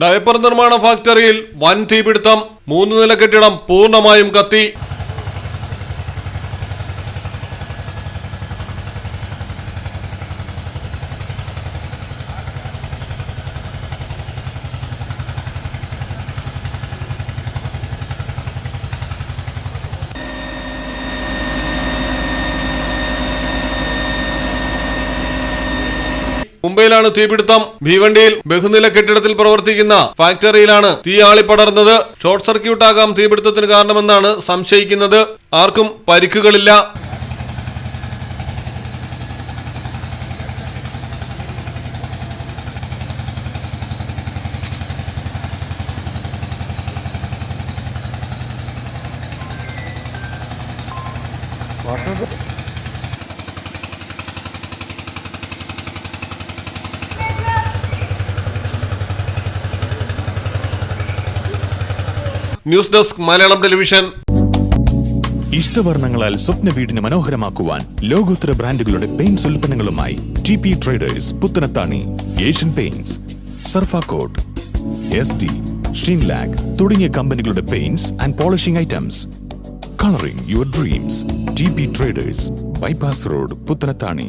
Diaper നിർമ്മാണ ഫാക്ടറിയിൽ വൻ തീപിടുത്തം മൂന്ന് നില കെട്ടിടം പൂർണമായും കത്തി. മുംബൈയിലാണ് തീപിടുത്തം. ഭീവണ്ടിയിൽ ബഹുനില കെട്ടിടത്തിൽ പ്രവർത്തിക്കുന്ന ഫാക്ടറിയിലാണ് തീ ആളിപ്പടർന്നത്. ഷോർട്ട് സർക്യൂട്ട് ആകാം തീപിടുത്തത്തിന് കാരണമെന്നാണ് സംശയിക്കുന്നത്. ആർക്കും പരിക്കുകളില്ല. News desk Malayalam television. ഇഷ്ടവർണങ്ങളാൽ സ്വപ്ന വീടിന് മനോഹരമാക്കുവാൻ ലോകോത്തര ബ്രാൻഡുകളുടെ paints ഉൽപ്പന്നങ്ങളുമായി T P traders Puthanathani Asian paints Surfacoat S D Sheenlac തുടങ്ങിയ കമ്പനികളുടെ paints and polishing items. Colouring your dreams T P traders bypass road Puthanathani.